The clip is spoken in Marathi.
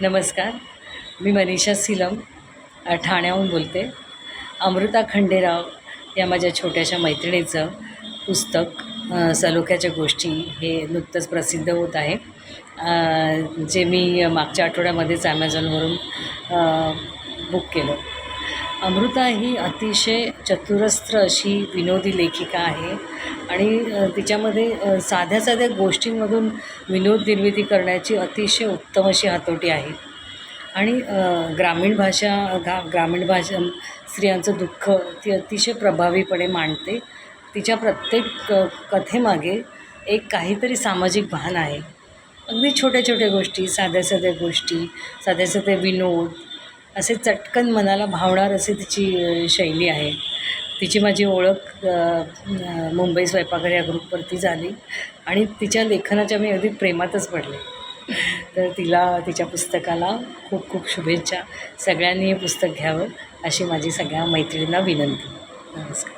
नमस्कार. मी मनीषा सिलम ठाण्याहून बोलते. अमृता खंडेराव या माझ्या छोट्याशा मैत्रिणीचं पुस्तक सलोख्याच्या गोष्टी हे नुकतंच प्रसिद्ध होत आहे. जे मी मागच्या आठवड्यामध्येच ॲमेझॉनवरून बुक केलं. अमृता ही अतिशय चतुरस्त्र अशी विनोदी लेखिका आहे. आणि तिच्यामध्ये साध्या साध्या गोष्टींमधून विनोद निर्मिती करण्याची अतिशय उत्तम अशी हातोटी आहे. आणि ग्रामीण भाषा गा ग्रामीण भाषा स्त्रियांचं दुःख ती अतिशय प्रभावीपणे मांडते. तिच्या प्रत्येक क कथेमागे एक काहीतरी सामाजिक भान आहे. अगदी छोट्या छोट्या गोष्टी साध्या साध्या गोष्टी साध्या साध्या विनोद असे चटकन मनाला भावणार अशी तिची शैली आहे. तिची माझी ओळख मुंबई स्वयंपाकघर या ग्रुपवरती झाली आणि तिच्या लेखनाच्या मी अगदी प्रेमातच पडले. तर तिला तिच्या पुस्तकाला खूप खूप शुभेच्छा. सगळ्यांनी हे पुस्तक घ्यावं अशी माझी सगळ्या मैत्रिणींना विनंती. नमस्कार.